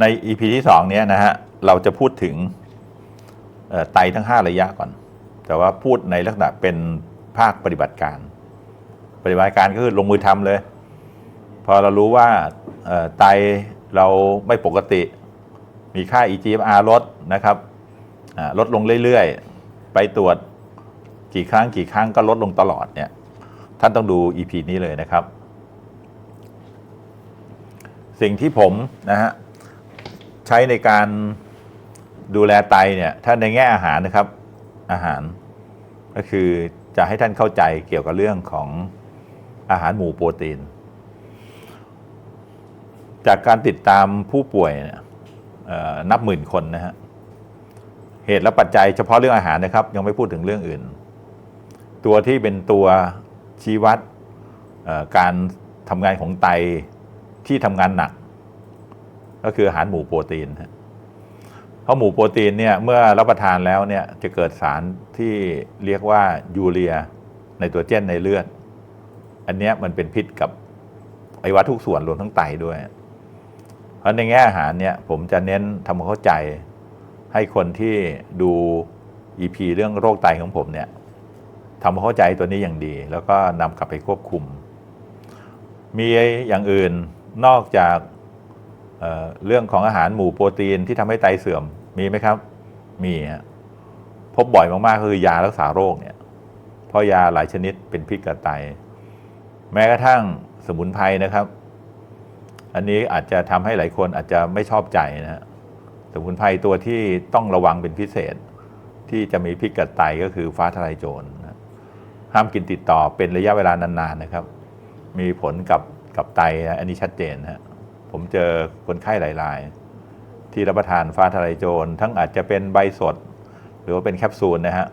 ใน EP ที่สองเนี้ยนะฮะเราจะพูดถึงไตทั้ง 5 ระยะก่อน แต่ว่าพูดในลักษณะเป็นภาคปฏิบัติการ ปฏิบัติการก็คือลงมือทำเลย พอเรารู้ว่าไตเราไม่ปกติ มีค่า EGFR ลดนะครับลดลงเรื่อยๆ ไปตรวจกี่ครั้งกี่ครั้งก็ลดลงตลอดเนี่ยท่านต้องดู EP นี้เลยนะครับ สิ่งที่ผมนะฮะ ใช้ในการดูแลไตเนี่ยถ้าในแง่อาหารนะครับอาหารก็คือจะให้ท่านเข้าใจเกี่ยวกับเรื่องของอาหารหมู่โปรตีน จากการติดตามผู้ป่วยเนี่ยนับหมื่นคนนะฮะเหตุและปัจจัยเฉพาะเรื่องอาหารนะครับ ยังไม่พูดถึงเรื่องอื่น ตัวที่เป็นตัวชี้วัดการทำงานของไตที่ทำงานหนัก ก็คืออาหารหมูโปรตีนเพราะหมูโปรตีนเนี่ยเมื่อรับประทานแล้วเนี่ยจะเกิดสารที่เรียกว่ายูเรียในตัวเจนในเลือด อันนี้มันเป็นพิษกับไอวัตทุกส่วนรวมทั้งไตด้วย เพราะในแง่อาหารเนี่ยผมจะเน้นทำความเข้าใจให้คนที่ดู EP เรื่องโรคไตของผมเนี่ยทำความเข้าใจตัวนี้อย่างดี แล้วก็นำกลับไปควบคุม มีอย่างอื่นนอกจาก เเรื่องของอาหารหมู่โปรตีนที่ทำให้ไตเสื่อมมีไหมครับ มีฮะพบบ่อยมากๆคือยารักษาโรคเนี่ยเพราะยาหลายชนิดเป็นพิษกับไต แม้กระทั่งสมุนไพรนะครับ อันนี้อาจจะทำให้หลายคนอาจจะไม่ชอบใจนะฮะสมุนไพรตัวที่ต้องระวังเป็นพิเศษ ที่จะมีพิษกับไตก็คือฟ้าทลายโจรนะห้ามกินติดต่อเป็นระยะเวลานานๆนะครับ มีผลกับกับไตนะอันนี้ชัดเจนนะฮะ ผมเจอคนไข้หลาย ๆ ที่รับประทานฟ้าทลายโจร ทั้งอาจจะเป็นใบสด หรือว่าเป็นแคปซูลนะฮะ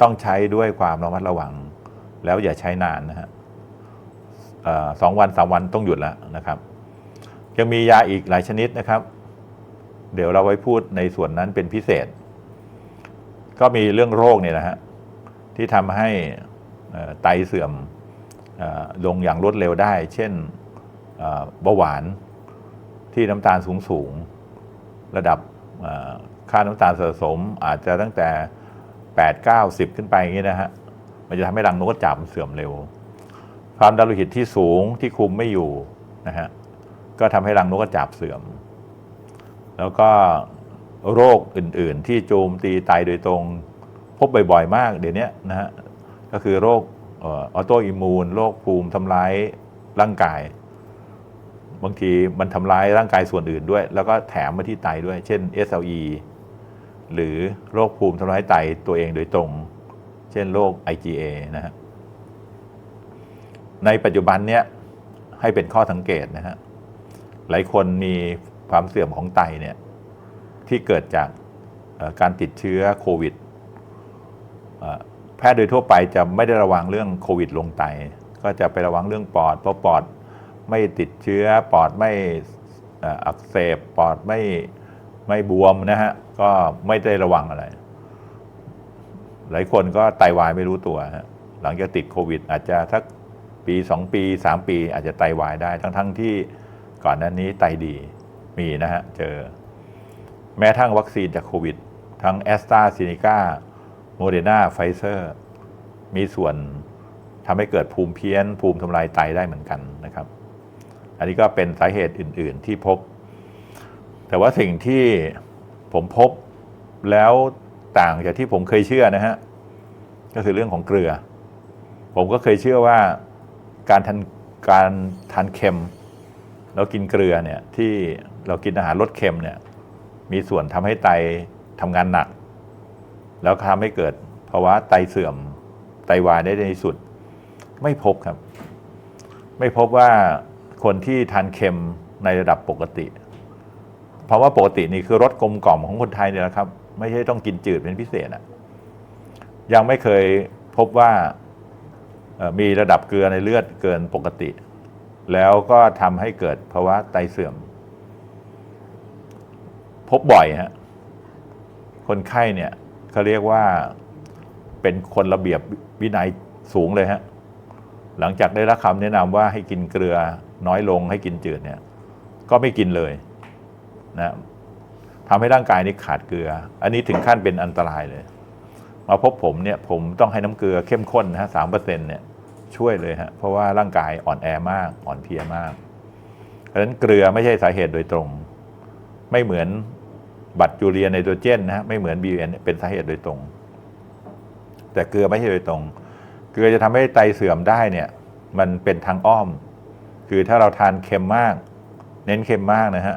ต้องใช้ด้วยความระมัดระวัง แล้วอย่าใช้นานนะฮะสองวันสามวันต้องหยุดแล้วนะครับ ยังมียาอีกหลายชนิดนะครับ เดี๋ยวเราไว้พูดในส่วนนั้นเป็นพิเศษ ก็มีเรื่องโรคเนี่ยนะฮะที่ทำให้ไตเสื่อมอลงอย่างรวดเร็วได้ เช่นเบาหวาน ที่น้ำตาลสูงสูงระดับค่าน้ำตาลสะสมอาจจะตั้งแต่ 8 9 10 ขึ้นไปอย่างนี้นะฮะมันจะทำให้รังนกกระจาบเสื่อมเร็ว ความดันโลหิตที่สูงที่คุมไม่อยู่นะฮะก็ทำให้รังนกกระจาบเสื่อม แล้วก็โรคอื่นๆ ที่โจมตีไตโดยตรง พบบ่อยๆ มากเดี๋ยวนี้นะฮะก็คือโรคออโตอิมูนโรคภูมิทำร้ายร่างกาย บางทีมันทำร้ายร่างกายส่วนอื่นด้วย แล้วก็แถมมาที่ไตด้วย เช่น SLE หรือโรคภูมิทำร้ายไตตัวเองโดยตรง เช่นโรค IgA นะฮะในปัจจุบันเนี้ยให้เป็นข้อสังเกตนะฮะหลายคนมีความเสื่อมของไตเนี่ยที่เกิดจากการติดเชื้อโควิดแพทย์โดยทั่วไปจะไม่ได้ระวังเรื่องโควิดลงไต ก็จะไประวังเรื่องปอดเพราะปอด ไม่ติดเชื้อปอดไม่อักเสบปอดไม่ไม่บวมนะฮะ ก็ไม่ได้ระวังอะไร หลายคนก็ไตวายไม่รู้ตัวฮะหลังจากติดโควิด อาจจะสักปีสองปีสามปี อาจจะไตวายได้ทั้งทั้งๆที่ก่อนหน้านี้ไตดีมีนะฮะ เจอ แม้ทั้งวัคซีนจากโควิด ทั้งแอสตราซีเนกาโมเดอร์นาไฟเซอร์มีส่วนทำให้เกิดภูมิเพี้ยน ภูมิทำลายไตได้เหมือนกันนะครับ อันนี้ก็เป็นสาเหตุอื่น ๆ ที่พบ แต่ว่าสิ่งที่ผมพบแล้วต่างจากที่ผมเคยเชื่อนะฮะ ก็คือเรื่องของเกลือ ผมก็เคยเชื่อว่าการทานการทานเค็มเรากินเกลือเนี่ยที่เรากินอาหารรสเค็มเนี่ยมีส่วนทำให้ไตทำงานหนัก แล้วทำให้เกิดภาวะไตเสื่อมไตวายได้ในที่สุด ไม่พบครับ ไม่พบว่า คนที่ทานเค็มในระดับปกติ เพราะว่าปกตินี่คือรสกลมกล่อมของคนไทยเนี่ยแหละครับ ไม่ใช่ต้องกินจืดเป็นพิเศษอะยังไม่เคยพบว่ามีระดับเกลือในเลือดเกินปกติ แล้วก็ทำให้เกิดภาวะไตเสื่อม พบบ่อยฮะคนไข้เนี่ยเขาเรียกว่าเป็นคนระเบียบวินัยสูงเลยฮะหลังจากได้รับคำแนะนำว่าให้กินเกลือ น้อยลงให้กินจืดเนี่ย ก็ไม่กินเลยนะทำให้ร่างกายนี้ขาดเกลือ อันนี้ถึงขั้นเป็นอันตรายเลย มาพบผมเนี่ยผมต้องให้น้ำเกลือเข้มข้นนะฮะสามเปอร์เซ็นเนี่ยช่วยเลยฮะเพราะว่าร่างกายอ่อนแอมากอ่อนเพลียมากเพราะฉะนั้นเกลือไม่ใช่สาเหตุโดยตรง ไม่เหมือนบัตรยูเรียไนโตรเจนนะฮะไม่เหมือน BUN เป็นสาเหตุโดยตรง แต่เกลือไม่ใช่โดยตรง เกลือจะทำให้ไตเสื่อมได้เนี่ย มันเป็นทางอ้อม คือถ้าเราทานเค็มมาก เน้นเค็มมากนะฮะ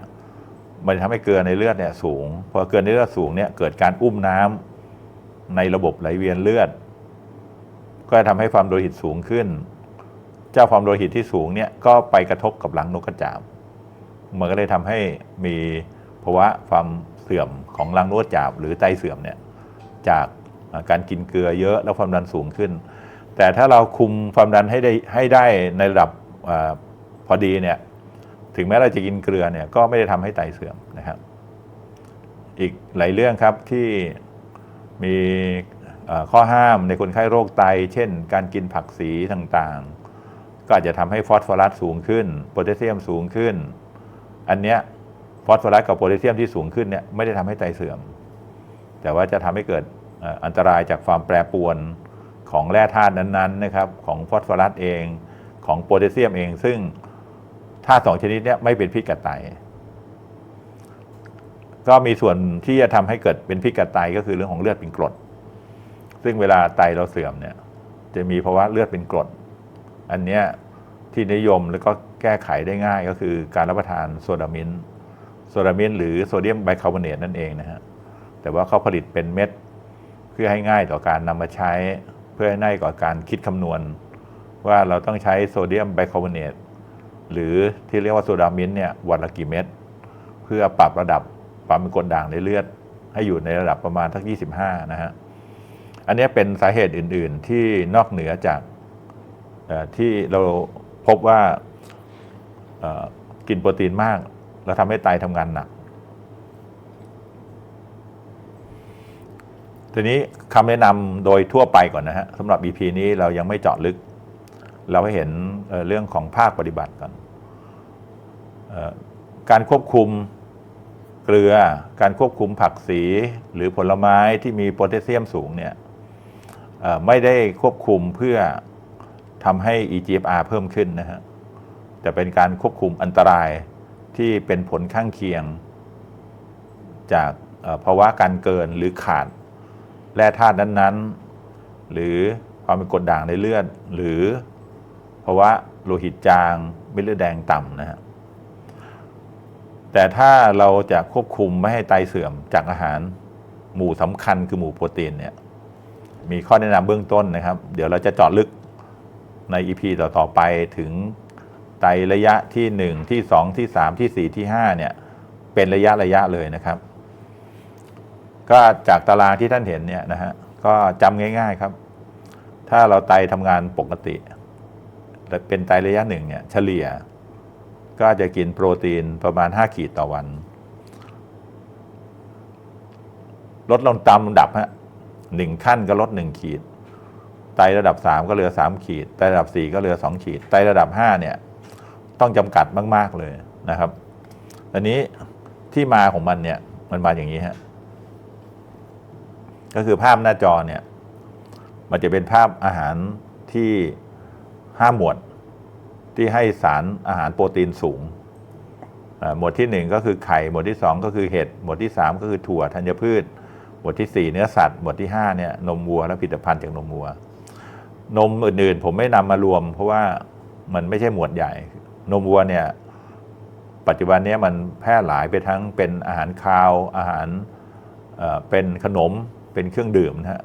มันทำให้เกลือในเลือดเนี่ยสูง พอเกลือในเลือดสูงเนี่ยเกิดการอุ้มน้ำในระบบไหลเวียนเลือด ก็จะทำให้ความโลหิตสูงขึ้น เจ้าความโลหิตที่สูงเนี่ยก็ไปกระทบกับหลังนกกระจาบ มันก็เลยทำให้มีภาวะความเสื่อมของรังนกกระจาบ หรือไตเสื่อมเนี่ยจากการกินเกลือเยอะแล้วความดันสูงขึ้น แต่ถ้าเราคุมความดันให้ได้ให้ได้ในระดับ พอดีเนี่ยถึงแม้เราจะกินเกลือเนี่ยก็ไม่ได้ทำให้ไตเสื่อมนะครับ อีกหลายเรื่องครับที่มีข้อห้ามในคนไข้โรคไต เช่น การกินผักสีต่างๆ ก็อาจจะทำให้ฟอสฟอรัสสูงขึ้นโพแทสเซียมสูงขึ้น อันเนี้ยฟอสฟอรัสกับโพแทสเซียมที่สูงขึ้นเนี่ยไม่ได้ทำให้ไตเสื่อม แต่ว่าจะทำให้เกิดอันตรายจากความแปรปรวนของแร่ธาตุนั้นๆนะครับของฟอสฟอรัสเองของโพแทสเซียมเองซึ่ง ธาตุสองชนิดเนี้ไม่เป็นพิษกับไต ก็มีส่วนที่จะทำให้เกิดเป็นพิษกับไตก็คือเรื่องของเลือดเป็นกรด ซึ่งเวลาไตเราเสื่อมเนี่ย จะมีภาวะเลือดเป็นกรด อันเนี้ยที่นิยมแล้วก็แก้ไขได้ง่ายก็คือการรับประทานโซดามินโซดามินหรือโซเดียมไบคาร์บอเนตนั่นเองนะฮะ แต่ว่าเขาผลิตเป็นเม็ด เพื่อให้ง่ายต่อการนำมาใช้เพื่อให้ง่ายต่อการคิดคำนวณ ว่าเราต้องใช้โซเดียมไบคาร์บอเนต หรือที่เรียกว่าโซดามินเนี่ยวันละกี่เม็ดเพื่อปรับระดับความเป็นกรดด่างในเลือด ให้อยู่ในระดับประมาณทัก 25 นะฮะ อันนี้เป็นสาเหตุอื่น ๆ ที่นอกเหนือจากที่เราพบว่ากินโปรตีนมาก แล้วทำให้ไตทำงานหนัก ทีนี้คำแนะนำโดยทั่วไปก่อนนะฮะสำหรับ EP นี้เรายังไม่เจาะลึก เราให้เห็นเรื่องของภาคปฏิบัติก่อนการควบคุมเกลือ การควบคุมผักสีหรือผลไม้ที่มีโพแทสเซียมสูงเนี่ยไม่ได้ควบคุมเพื่อทำให้ EGFR เพิ่มขึ้นนะฮะแต่เป็นการควบคุมอันตรายที่เป็นผลข้างเคียง จากภาวะการเกินหรือขาดแร่ธาตุนั้นๆ หรือความเป็นกรดด่างในเลือดหรือ ภาะวะโลหิตจางเม็ดเลือดแดงต่ำนะฮะแต่ถ้าเราจะควบคุมไม่ให้ไตเสื่อมจากอาหารหมู่สำคัญคือหมู่โปรตีนเนี่ยมีข้อแนะนำเบื้องต้นนะครับ เดี๋ยวเราจะเจาะลึกใน EP ต่อๆไปถึงไตระยะที่ 1 ที่ 2 ที่ 3 ที่ 4 ที่5เนี่ยเป็นระยะระยะเลยนะครับ ก็จากตารางที่ท่านเห็นเนี่ยนะฮะก็จำง่าย ๆครับ ถ้าเราไตทำงานปกติ เป็นไตระยะหนึ่งเนี่ยเฉลี่ย ก็จะกินโปรตีนประมาณ 5 ขีดต่อวัน ลดลงตามลำดับฮะหนึ่งขั้นก็ลดหนึ่งขีด ไตระดับ 3 ก็เหลือ 3 ขีด ไตระดับ 4 ก็เหลือ 2 ขีด ไตระดับ 5 เนี่ย ต้องจำกัดมาก ๆ เลยนะครับ อันนี้ที่มาของมันเนี่ย มันมาอย่างนี้ฮะก็คือภาพหน้าจอเนี่ย มันจะเป็นภาพอาหารที่ ห้าหมวดที่ให้สารอาหารโปรตีนสูง หมวดที่หนึ่งก็คือไข่ หมวดที่สองก็คือเห็ด หมวดที่สามก็คือถั่วธัญพืช หมวดที่สี่เนื้อสัตว์ หมวดที่ห้าเนี่ยนมวัวและผลิตภัณฑ์จากนมวัว นมอื่นๆ ผมไม่นำมารวม เพราะว่ามันไม่ใช่หมวดใหญ่ นมวัวเนี่ยปัจจุบันนี้มันแพร่หลายไปทั้งเป็นอาหารคาวอาหารเอ่อเป็นขนมเป็นเครื่องดื่มนะฮะ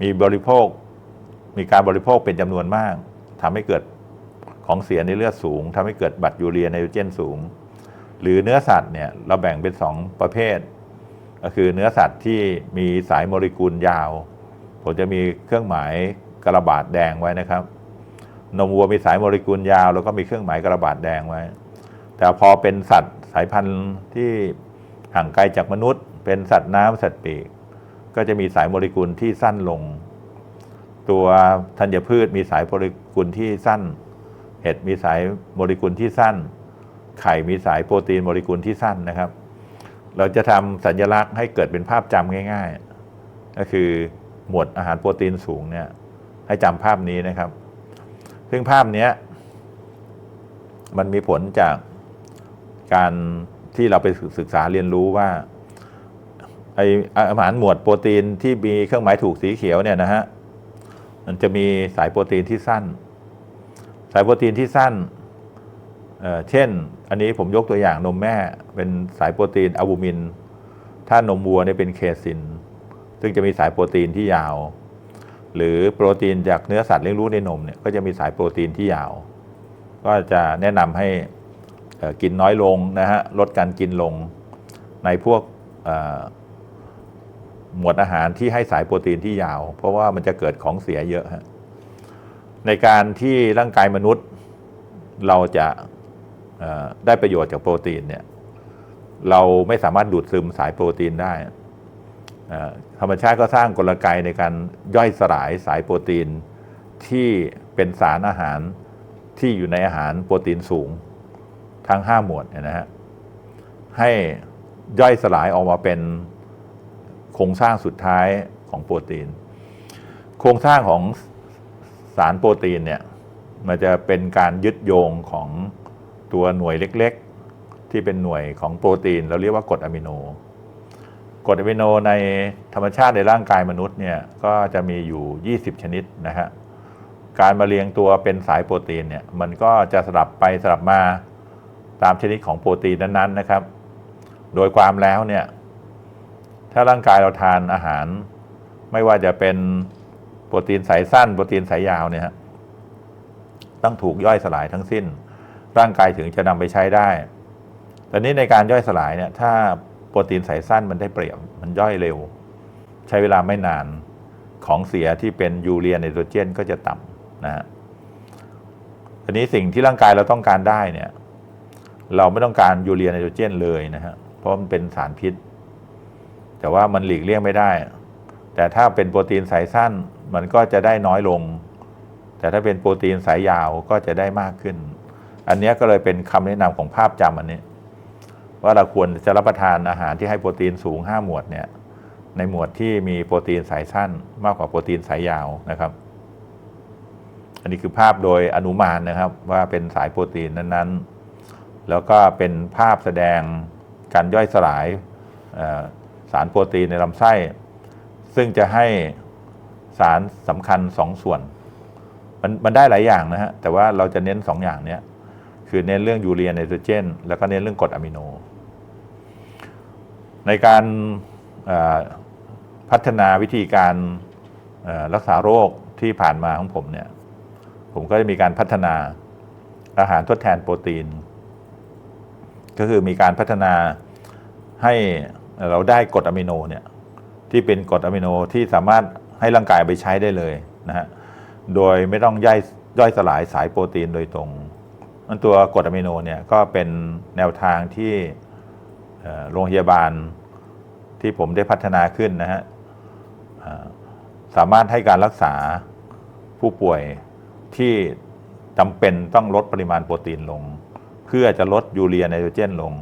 มีบริโภคมีการบริโภคเป็นจำนวนมาก ทำให้เกิดของเสียในเลือดสูงทำให้เกิดบัตรยูเรียไนโตรเจนสูง หรือเนื้อสัตว์เนี่ยเราแบ่งเป็นสองประเภท ก็คือเนื้อสัตว์ที่มีสายโมเลกุลยาว ผมจะมีเครื่องหมายกระบาดแดงไว้นะครับ นมวัวมีสายโมเลกุลยาว แล้วก็มีเครื่องหมายกระบาดแดงไว้ แต่พอเป็นสัตว์สายพันธุ์ที่ห่างไกลจากมนุษย์ เป็นสัตว์น้ำสัตว์ปีก ก็จะมีสายโมเลกุลที่สั้นลง ตัวธัญพืชมีสายโมเลกุลที่สั้น เห็ดมีสายโมเลกุลที่สั้น ไข่มีสายโปรตีนโมเลกุลที่สั้นนะครับ เราจะทำสัญลักษณ์ให้เกิดเป็นภาพจำง่าย ๆ ก็คือหมวดอาหารโปรตีนสูงเนี่ยให้จำภาพนี้นะครับ ซึ่งภาพเนี้ยมันมีผลจากการที่เราไปศึกษาเรียนรู้ว่าไออาหารหมวดโปรตีนที่มีเครื่องหมายถูกสีเขียวเนี่ยนะฮะ มันจะมีสายโปรตีนที่สั้น สายโปรตีนที่สั้นเเช่น อันนี้ผมยกตัวอย่างนมแม่เป็นสายโปรตีนอะบูมิน ถ้านมวัวเนี่ยเป็นเคซิน ซึ่งจะมีสายโปรตีนที่ยาว หรือโปรตีนจากเนื้อสัตว์เลี้ยงลูกในนมเนี่ยก็จะมีสายโปรตีนที่ยาว ก็จะแนะนำให้กินน้อยลงนะฮะลดการกินลงในพวก หมวดอาหารที่ให้สายโปรตีนที่ยาว เพราะว่ามันจะเกิดของเสียเยอะฮะในการที่ร่างกายมนุษย์เราจะได้ประโยชน์จากโปรตีนเนี่ยเราไม่สามารถดูดซึมสายโปรตีนได้ ธรรมชาติก็สร้างกลไกในการย่อยสลายสายโปรตีนที่เป็นสารอาหารที่อยู่ในอาหารโปรตีนสูงทั้ง 5 หมวดนะฮะให้ย่อยสลายออกมาเป็น ครงสร้างสุดท้ายของโปรตีน โครงสร้างของสารโปรตีนเนี่ยมันจะเป็นการยึดโยงของตัวหน่วยเล็กๆ ที่เป็นหน่วยของโปรตีน เราเรียกว่ากรดอะมิโนกรดอะมิโนในธรรมชาติในร่างกายมนุษย์เนี่ยก็จะมีอยู่ 20 ชนิดนะฮะการมาเรียงตัวเป็นสายโปรตีนเนี่ยมันก็จะสลับไปสลับมาตามชนิดของโปรตีนนั้นๆนะครับ โดยความแล้วเนี่ย ถ้าร่างกายเราทานอาหาร ไม่ว่าจะเป็นโปรตีนสายสั้น โปรตีนสายยาวเนี่ยฮะต้องถูกย่อยสลายทั้งสิ้น ร่างกายถึงจะนำไปใช้ได้แต่นี้ในการย่อยสลายเนี่ย ถ้าโปรตีนสายสั้นมันได้เปรียบมันย่อยเร็ว ใช้เวลาไม่นานของเสียที่เป็นยูเรียไนโตรเจนก็จะต่ำนะฮะทีนี้สิ่งที่ร่างกายเราต้องการได้เนี่ย เราไม่ต้องการยูเรียไนโตรเจนเลยนะฮะเพราะมันเป็นสารพิษ แต่ว่ามันหลีกเลี่ยงไม่ได้ แต่ถ้าเป็นโปรตีนสายสั้นมันก็จะได้น้อยลง แต่ถ้าเป็นโปรตีนสายยาวก็จะได้มากขึ้น อันนี้ก็เลยเป็นคำแนะนำของภาพจำอันนี้ ว่าเราควรจะรับประทานอาหารที่ให้โปรตีนสูง 5 หมวดเนี่ยในหมวดที่มีโปรตีนสายสั้น มากกว่าโปรตีนสายยาวนะครับ อันนี้คือภาพโดยอนุมานนะครับ ว่าเป็นสายโปรตีนนั้นๆ แล้วก็เป็นภาพแสดงการย่อยสลาย สารโปรตีนในลำไส้ ซึ่งจะให้สารสำคัญสองส่วน มันมันได้หลายอย่างนะฮะ แต่ว่าเราจะเน้นสองอย่างเนี้ย คือเน้นเรื่องยูเรียไนโตรเจน แล้วก็เน้นเรื่องกรดอะมิโน ในการพัฒนาวิธีการรักษาโรคที่ผ่านมาของผมเนี่ย ผมก็จะมีการพัฒนาอาหารทดแทนโปรตีน ก็คือมีการพัฒนาให้ เราได้กรดอะมิโนเนี่ยที่เป็นกรดอะมิโนที่สามารถให้ร่างกายไปใช้ได้เลยนะฮะโดยไม่ต้องย่อยย่อยสลายสายโปรตีนโดยตรงนั่นตัวกรดอะมิโนเนี่ยก็เป็นแนวทางที่โรงพยาบาลที่ผมได้พัฒนาขึ้นนะฮะสามารถให้การรักษาผู้ป่วยที่จำเป็นต้องลดปริมาณโปรตีนลง เพื่อจะลดยูเรียไนโตรเจนลง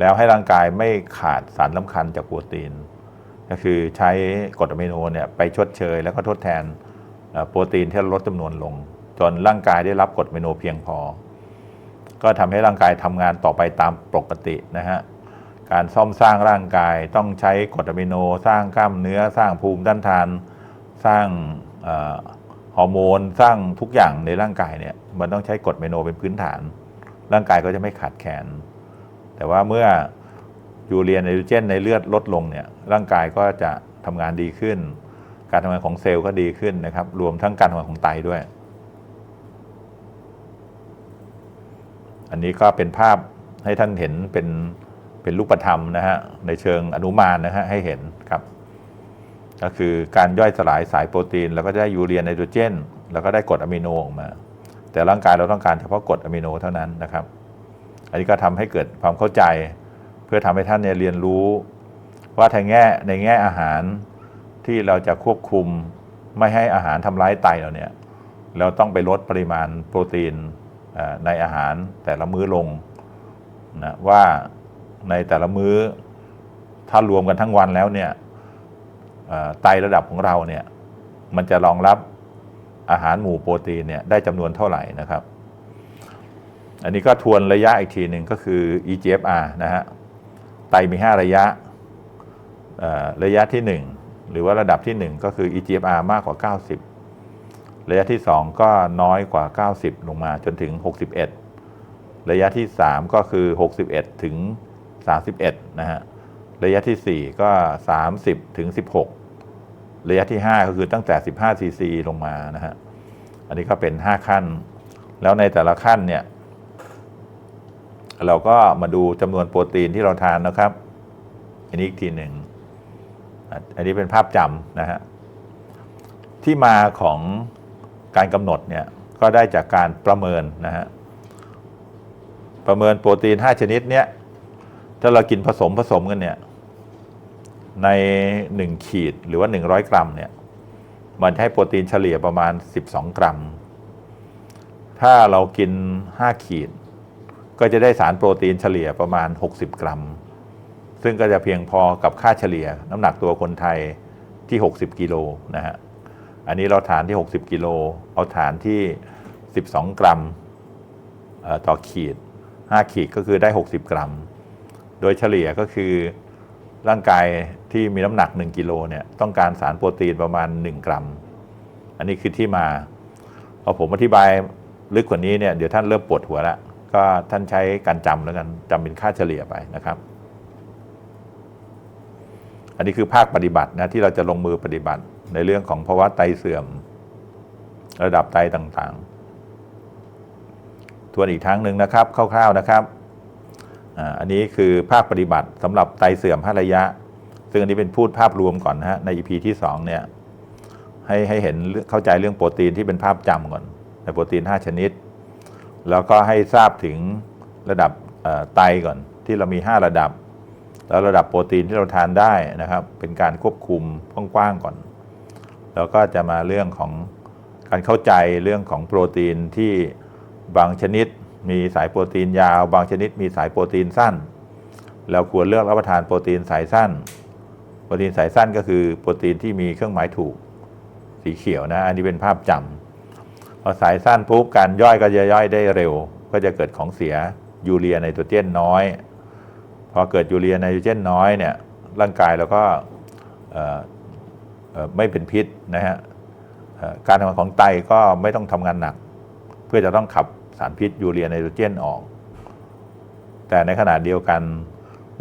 แล้วให้ร่างกายไม่ขาดสารสำคัญจากโปรตีน ก็คือใช้กรดอะมิโนเนี่ยไปชดเชย แล้วก็ทดแทนโปรตีนที่ลดจำนวนลง จนร่างกายได้รับกรดอะมิโนเพียงพอ ก็ทำให้ร่างกายทำงานต่อไปตามปกตินะฮะการซ่อมสร้างร่างกายต้องใช้กรดอะมิโน สร้างกล้ามเนื้อสร้างภูมิต้านทาน สร้างฮอร์โมนสร้างทุกอย่างในร่างกายเนี่ยมันต้องใช้กรดอะมิโนเป็นพื้นฐาน ร่างกายก็จะไม่ขาดแคลน แต่ว่าเมื่อยูเรียนไนโตรเจนในเลือดลดลงเนี่ยร่างกายก็จะทำงานดีขึ้น การทำงานของเซลล์ก็ดีขึ้นนะครับ รวมทั้งการทำงานของไตด้วย อันนี้ก็เป็นภาพให้ท่านเห็นเป็นเป็นรูปธรรมนะฮะในเชิงอนุมานนะฮะให้เห็นครับ ก็คือการย่อยสลายสายโปรตีน แล้วก็ได้ยูเรียนไนโตรเจน แล้วก็ได้กรดอะมิโนออกมา แต่ร่างกายเราต้องการเฉพาะกรดอะมิโนเท่านั้นนะครับ อันนี้ก็ทำให้เกิดความเข้าใจ เพื่อทำให้ท่านเนี่ยเรียนรู้ ว่าทางแง่ในแง่อาหารที่เราจะควบคุมไม่ให้อาหารทำร้ายไตเราเนี่ยเราต้องไปลดปริมาณโปรตีนในอาหารแต่ละมื้อลงนะว่าในแต่ละมื้อถ้ารวมกันทั้งวันแล้วเนี่ยไตระดับของเราเนี่ยมันจะรองรับอาหารหมู่โปรตีนเนี่ยได้จำนวนเท่าไหร่นะครับ อันนี้ก็ทวนระยะอีกทีหนึ่งก็คือ EGFR นะฮะ ไตมี 5 ระยะเอ่อระยะที่ 1 หรือว่าระดับที่ 1 ก็คือ EGFR มากกว่า 90 ระยะที่ 2 ก็น้อยกว่า 90 ลงมาจนถึง 61 ระยะที่ 3 ก็คือ 61 ถึง 31 นะฮะ ระยะทีสี่4 ก็ 30 ถึง 16 ระยะที่ 5 ก็คือตั้งแต่ 15ซีซีลงมานะฮะ อันนี้ก็เป็น 5 ขั้น แล้วในแต่ละขั้นเนี่ย เราก็มาดูจำนวนโปรตีนที่เราทานนะครับ อันนี้อีกทีหนึ่ง อันนี้เป็นภาพจำนะฮะ ที่มาของการกำหนดเนี่ยก็ได้จากการประเมินนะฮะ ประเมินโปรตีน 5 ชนิดเนี่ยถ้าเรากินผสมผสมกันเนี่ยใน 1 ขีดหรือว่า 100 กรัมเนี่ยมันให้โปรตีนเฉลี่ยประมาณ 12 กรัม ถ้าเรากิน 5 ขีด ก็จะได้สารโปรตีนเฉลี่ยประมาณ 60 กรัม ซึ่งก็จะเพียงพอกับค่าเฉลี่ยน้ำหนักตัวคนไทยที่ 60 กิโลนะฮะ อันนี้เราฐานที่ 60 กิโล เอาฐานที่ 12 กรัมต่อขีด 5 ขีดก็คือได้ 60 กรัม โดยเฉลี่ยก็คือร่างกายที่มีน้ำหนัก 1 กิโลเนี่ยต้องการสารโปรตีนประมาณ 1 กรัม อันนี้คือที่มา พอผมอธิบายลึกกว่านี้เนี่ยเดี๋ยวท่านเริ่มปวดหัวแล้ว ก็ท่านใช้การจำแล้วกันจำเป็นค่าเฉลี่ยไปนะครับ อันนี้คือภาคปฏิบัตินะที่เราจะลงมือปฏิบัติในเรื่องของภาวะไตเสื่อม ระดับไตต่างๆ ทวนอีกครั้งหนึ่งนะครับคร่าวๆนะครับอันนี้คือภาคปฏิบัติสำหรับไตเสื่อมห้าระยะ ซึ่งอันนี้เป็นพูดภาพรวมก่อนนะฮะใน EP ที่2เนี่ยให้ให้เห็นเรื่องเข้าใจเรื่องโปรตีนที่เป็นภาพจำก่อนในโปรตีน 5 ชนิด แล้วก็ให้ทราบถึงระดับไตก่อนที่เรามี 5 ระดับ แล้วระดับโปรตีนที่เราทานได้นะครับ เป็นการควบคุมกว้างๆก่อน แล้วก็จะมาเรื่องของการเข้าใจเรื่องของโปรตีนที่บางชนิดมีสายโปรตีนยาว บางชนิดมีสายโปรตีนสั้น เราควรเลือกรับประทานโปรตีนสายสั้น โปรตีนสายสั้นก็คือโปรตีนที่มีเครื่องหมายถูกสีเขียวนะ อันนี้เป็นภาพจำพ อสายสั้นปุ๊บการย่อยก็จะย่อยได้เร็ว ก็จะเกิดของเสียยูเรียไนโตรเจนน้อย พอเกิดยูเรียไนโตรเจนน้อยเนี่ยร่างกายเราก็ไม่เป็นพิษนะฮะการทำงานของไตก็ไม่ต้องทำงานหนัก เพื่อจะต้องขับสารพิษยูเรียไนโตรเจนออก แต่ในขณะเดียวกัน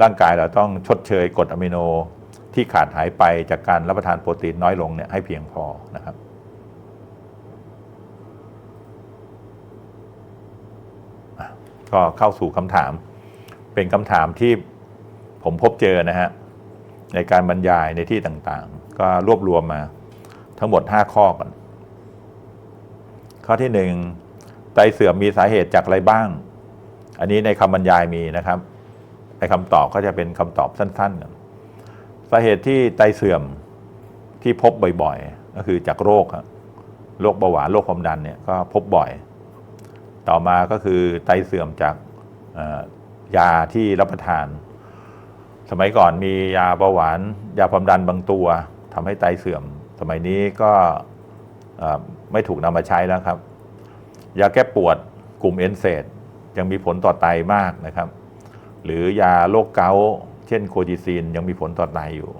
ร่างกายเราต้องชดเชยกรดอะมิโนที่ขาดหายไปจากการรับประทานโปรตีนน้อยลงเนี่ยให้เพียงพอนะครับ ก็เข้าสู่คำถาม เป็นคำถามที่ผมพบเจอนะฮะในการบรรยายในที่ต่างๆ ก็รวบรวมมาทั้งหมด 5 ข้อก่อนข้อที่ 1 ไตเสื่อมมีสาเหตุจากอะไรบ้าง อันนี้ในคำบรรยายมีนะครับในคำตอบก็จะเป็นคำตอบสั้นๆกันสาเหตุที่ไตเสื่อมที่พบบ่อยๆ ก็คือจากโรคครับโรคเบาหวานโรคความดันเนี่ยก็พบบ่อย ต่อมาก็คือไตเสื่อมจากยาที่รับประทาน สมัยก่อนมียาเบาหวาน ยาความดันบางตัวทำให้ไตเสื่อม สมัยนี้ก็ไม่ถูกนำมาใช้แล้วครับ ยาแก้ปวดกลุ่มเอนเซดยังมีผลต่อไตมากนะครับ หรือยาโรคเกาต์เช่นโคจิซีนยังมีผลต่อไตอยู่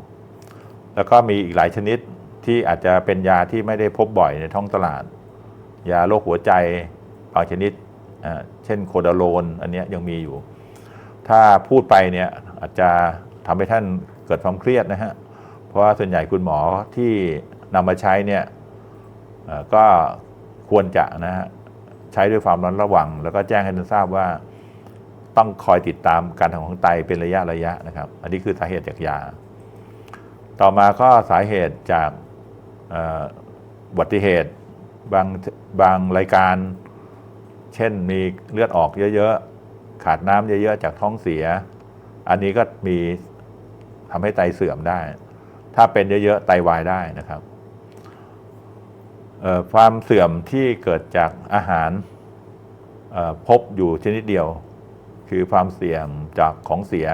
แล้วก็มีอีกหลายชนิดที่อาจจะเป็นยาที่ไม่ได้พบบ่อยในท้องตลาด ยาโรคหัวใจ บางชนิดเช่นโคดาโลนอันนี้ยังมีอยู่ ถ้าพูดไปเนี่ยอาจจะทำให้ท่านเกิดความเครียดนะฮะ เพราะว่าส่วนใหญ่คุณหมอที่นำมาใช้เนี่ยก็ควรจะนะฮะใช้ด้วยความระมัดระวัง แล้วก็แจ้งให้ท่านทราบว่าต้องคอยติดตามการทำงของไตเป็นระยะระยะนะครับ อันนี้คือสาเหตุจากยา ต่อมาก็สาเหตุจากอุบัติเหตุบางบางรายการ เช่นมีเลือดออกเยอะๆ ขาดน้ำเยอะๆ จากท้องเสีย อันนี้ก็มีทำให้ไตเสื่อมได้ ถ้าเป็นเยอะๆ ไตวายได้นะครับ ความเสื่อมที่เกิดจากอาหารพบอยู่ชนิดเดียว คือความเสี่ยงจากของเสีย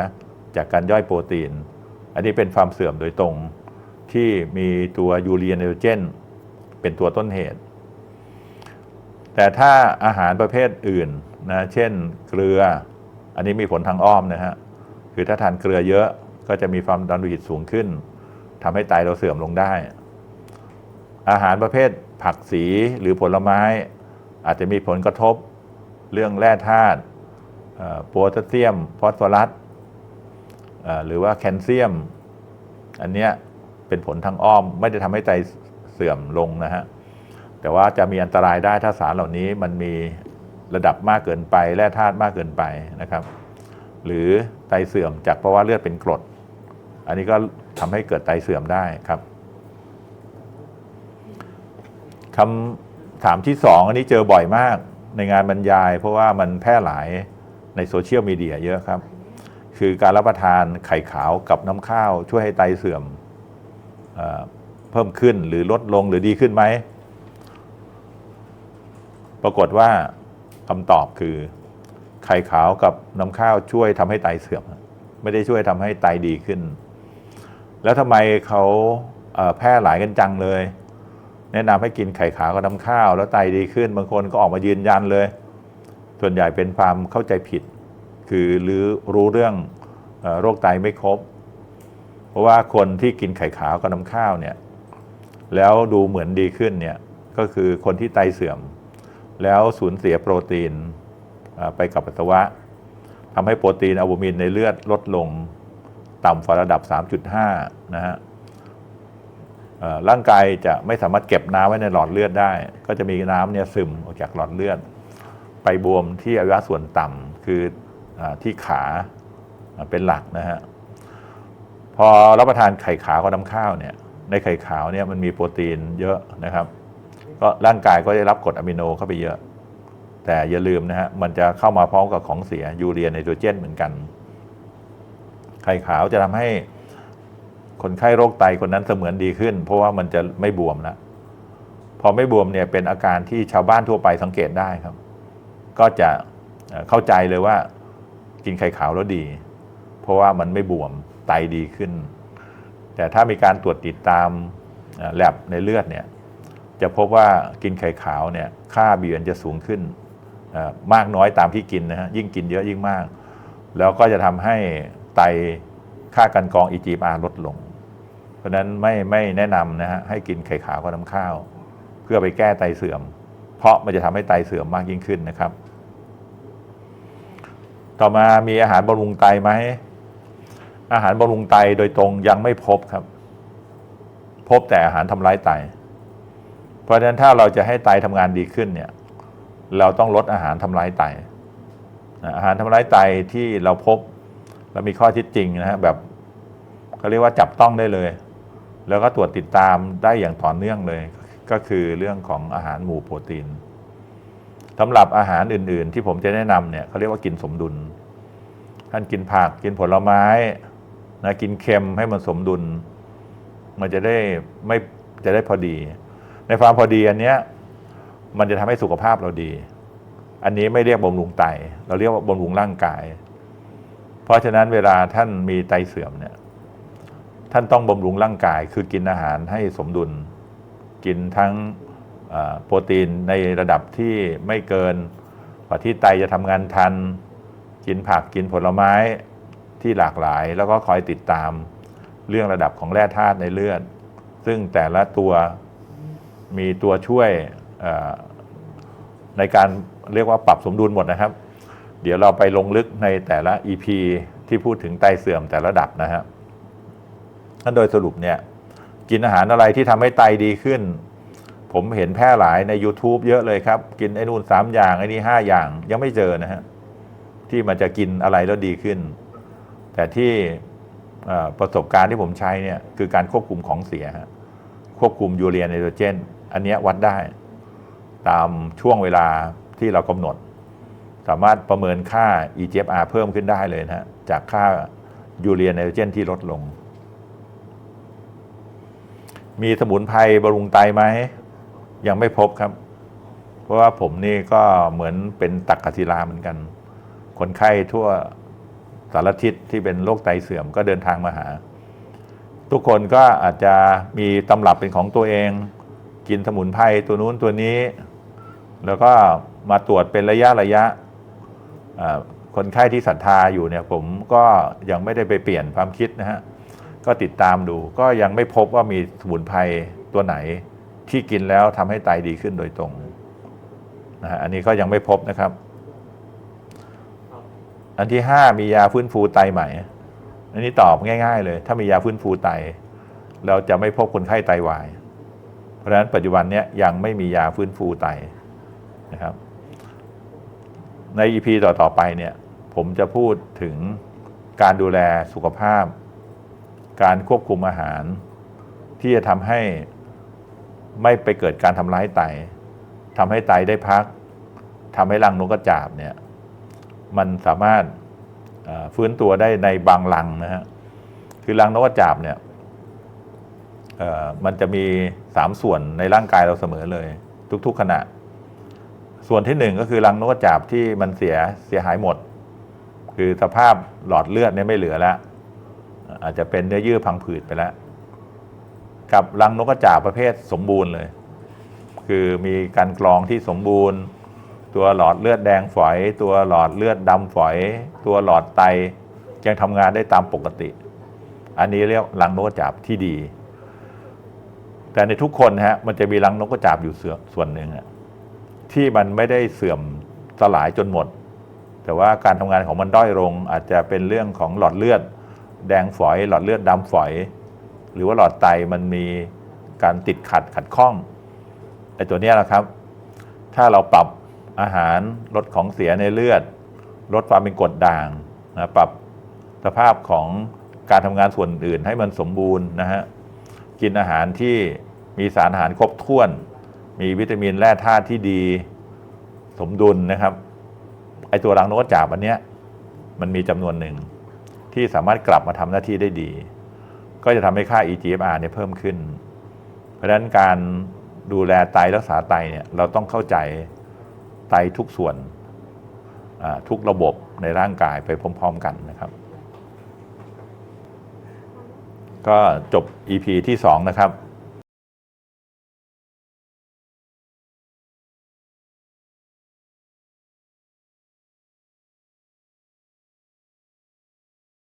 จากการย่อยโปรตีน อันนี้เป็นความเสื่อมโดยตรงที่มีตัวยูเรียไนโตรเจน เป็นตัวต้นเหตุ แต่ถ้าอาหารประเภทอื่นนะเช่นเกลือ อันนี้มีผลทางอ้อมนะฮะคือถ้าทานเกลือเยอะก็จะมีความดันโลหิตสูงขึ้นทำให้ไตเราเสื่อมลงได้ อาหารประเภทผักสีหรือผลไม้ อาจจะมีผลกระทบเรื่องแร่ธาตุโพแทสเซียมฟอสฟอรัสหรือว่าแคลเซียม อันเนี้ยเป็นผลทางอ้อมไม่ได้ทำให้ไตเสื่อมลงนะฮะ แต่ว่าจะมีอันตรายได้ถ้าสารเหล่านี้มันมีระดับมากเกินไปแร่ธาตุมากเกินไปนะครับ หรือไตเสื่อมจากเพราะว่าเลือดเป็นกรด อันนี้ก็ทำให้เกิดไตเสื่อมได้ครับคำถามที่สองอันนี้เจอบ่อยมากในงานบรรยาย เพราะว่ามันแพร่หลายในโซเชียลมีเดียเยอะครับ คือการรับประทานไข่ขาวกับน้ำข้าว ช่วยให้ไตเสื่อมเอเพิ่มขึ้นหรือลดลงหรือดีขึ้นไหม ปรากฏว่าคำตอบคือไข่ขาวกับน้ำข้าวช่วยทำให้ไตเสื่อม ไม่ได้ช่วยทำให้ไตดีขึ้น แล้วทำไมเขาแพร่หลายกันจังเลย แนะนำให้กินไข่ขาวกับน้ำข้าว แล้วไตดีขึ้นบางคนก็ออกมายืนยันเลย ส่วนใหญ่เป็นความเข้าใจผิด คือหรือรู้เรื่องโรคไตไม่ครบ เพราะว่าคนที่กินไข่ขาวกับน้ำข้าวเนี่ยแล้วดูเหมือนดีขึ้นเนี่ยก็คือคนที่ไตเสื่อม แล้วสูญเสียโปรตีนไปกับปัสสาวะทำให้โปรตีนอะลบูมินในเลือดลดลงต่ำกว่าระดับ 3.5 นะฮะร่างกายจะไม่สามารถเก็บน้ำไว้ในหลอดเลือดได้ ก็จะมีน้ำเนี่ยซึมออกจากหลอดเลือด ไปบวมที่อวัยวะส่วนต่ำคืออที่ขาเป็นหลักนะฮะ พอรับประทานไข่ขาวกับน้ำข้าวเนี่ย ในไข่ขาวเนี่ยมันมีโปรตีนเยอะนะครับ ก็ร่างกายก็ได้รับกรดอะมิโนเข้าไปเยอะ แต่อย่าลืมนะฮะมันจะเข้ามาพร้อมกับของเสียยูเรียไนโตรเจนเหมือนกัน ไข่ขาวจะทำให้คนไข้โรคไตคนนั้นเสมือนดีขึ้น เพราะว่ามันจะไม่บวมแล้วพอไม่บวมเนี่ยเป็นอาการที่ชาวบ้านทั่วไปสังเกตได้ครับ ก็จะเอ่อเข้าใจเลยว่า กินไข่ขาวแล้วดี เพราะว่ามันไม่บวมไตดีขึ้น แต่ถ้ามีการตรวจติดตามแลบในเลือดเนี่ย จะพบว่ากินไข่ขาวเนี่ยค่าบีเอ็นจะสูงขึ้นมากน้อยตามที่กินนะฮะยิ่งกินเยอะยิ่งมาก แล้วก็จะทำให้ไตค่ากันกรอง EGFR ลดลง เพราะนั้นไม่ไม่แนะนำนะฮะให้กินไข่ขาวกับน้ำข้าว เพื่อไปแก้ไตเสื่อม เพราะมันจะทำให้ไตเสื่อมมากยิ่งขึ้นนะครับ ต่อมามีอาหารบำรุงไตไหมอาหารบำรุงไตโดยตรงยังไม่พบครับ พบแต่อาหารทำร้ายไต เพราะฉะนั้นถ้าเราจะให้ไตทำงานดีขึ้นเนี่ยเราต้องลดอาหารทำร้ายไตอาหารทำร้ายไตที่เราพบเรามีข้อท็จจริงนะฮะแบบเขาเรียกว่าจับต้องได้เลย แล้วก็ตรวจติดตามได้อย่างต่อเนื่องเลย ก็คือเรื่องของอาหารหมู่โปรตีนสำหรับอาหารอื่น ๆ ที่ผมจะแนะนำเนี่ยเขาเรียกว่ากินสมดุล ท่านกินผักกินผลไม้นะกินเค็มให้มันสมดุล มันจะได้ไม่จะได้พอดี ความพอดีอันเนี้ยมันจะทำให้สุขภาพเราดี อันนี้ไม่เรียกบำรุงไต เราเรียกว่าบำรุงร่างกาย เพราะฉะนั้นเวลาท่านมีไตเสื่อมเนี่ย ท่านต้องบำรุงร่างกาย คือกินอาหารให้สมดุล กินทั้งโปรตีนในระดับที่ไม่เกินกว่าที่ไตจะทำงานทัน กินผักกินผลไม้ที่หลากหลาย แล้วก็คอยติดตามเรื่องระดับของแร่ธาตุในเลือด ซึ่งแต่ละตัว มีตัวช่วยในการเรียกว่าปรับสมดุลหมดนะครับ เดี๋ยวเราไปลงลึกในแต่ละ EP ที่พูดถึงไตเสื่อมแต่ละระดับนะฮะนั่นโดยสรุปเนี่ยกินอาหารอะไรที่ทำให้ไตดีขึ้น ผมเห็นแพร่หลายใน YouTube เยอะเลยครับ กินไอ้นู่นสามอย่างไอ้นี่ห้าอย่างยังไม่เจอนะฮะที่มันจะกินอะไรแล้วดีขึ้น แต่ที่ประสบการณ์ที่ผมใช้เนี่ยคือการควบคุมของเสียฮะควบคุมยูเรียไนโตรเจน อันนี้วัดได้ ตามช่วงเวลาที่เรากำหนด สามารถประเมินค่า EGFR เพิ่มขึ้นได้เลยนะฮะจากค่ายูเรียไนโตรเจนที่ลดลง มีสมุนไพรบำรุงไตไหม ยังไม่พบครับ เพราะว่าผมนี่ก็เหมือนเป็นตักกศิลาเหมือนกัน คนไข้ทั่วสารทิศที่เป็นโรคไตเสื่อมก็เดินทางมาหา ทุกคนก็อาจจะมีตำรับเป็นของตัวเอง กินสมุนไพรตัวนู้นตัวนี้ แล้วก็มาตรวจเป็นระยะระยะคนไข้ที่ศรัทธาอยู่เนี่ยผมก็ยังไม่ได้ไปเปลี่ยนความคิดนะฮะก็ติดตามดูก็ยังไม่พบว่ามีสมุนไพรตัวไหนที่กินแล้วทำให้ไตดีขึ้นโดยตรงนะฮะอันนี้ก็ยังไม่พบนะครับ อันที่ห้ามียาฟื้นฟูไตใหม่ อันนี้ตอบง่าย ๆ เลย ถ้ามียาฟื้นฟูไต เราจะไม่พบคนไข้ไตวาย เพราะฉะนั้นปัจจุบันเนี้ยยังไม่มียาฟื้นฟูไตนะครับ ใน EP ต่อๆไปเนี่ยผมจะพูดถึงการดูแลสุขภาพ การควบคุมอาหาร ที่จะทำให้ไม่ไปเกิดการทำร้ายไตทำให้ไตได้พักทำให้รังนกกระจาบเนี่ยมันสามารถฟื้นตัวได้ในบางรังนะฮะคือรังนกกระจาบเนี่ย มันจะมีสามส่วนในร่างกายเราเสมอเลย ทุก ๆ ขณะ ส่วนที่หนึ่งก็คือรังนกกระจาบที่มันเสียเสียหายหมด คือสภาพหลอดเลือดเนี่ยไม่เหลือแล้วอาจจะเป็นเนื้อเยื่อพังผืดไปแล้ว กับรังนกกระจาบประเภทสมบูรณ์เลย คือมีการกรองที่สมบูรณ์ ตัวหลอดเลือดแดงฝอย ตัวหลอดเลือดดำฝอย ตัวหลอดไตยังทำงานได้ตามปกติ อันนี้เรียกรังนกกระจาบที่ดี แต่ในทุกคนฮะมันจะมีรังนกกระจาบอยู่ส่วนส่วนหนึ่งอะที่มันไม่ได้เสื่อมสลายจนหมด แต่ว่าการทำงานของมันด้อยลง อาจจะเป็นเรื่องของหลอดเลือด แดงฝอย หลอดเลือดดำฝอย หรือว่าหลอดไตมันมีการติดขัดขัดข้องไอ้ตัวนี้แหละครับ ถ้าเราปรับอาหารลดของเสียในเลือด ลดความเป็นกรดด่างนะปรับสภาพของการทำงานส่วนอื่นให้มันสมบูรณ์นะฮะ กินอาหารที่มีสารอาหารครบถ้วน มีวิตามินแร่ธาตุที่ดีสมดุลนะครับไอตัวรังนกกระจาบอันเนี้ยมันมีจำนวนหนึ่งที่สามารถกลับมาทำหน้าที่ได้ดี ก็จะทำให้ค่า EGFR เนี่ยเพิ่มขึ้น เพราะฉะนั้นการดูแลไตรักษาไตเนี่ยเราต้องเข้าใจไตทุกส่วนทุกระบบในร่างกายไปพร้อม ๆ กันนะครับ ก็จบ EP ที่ 2 นะครับ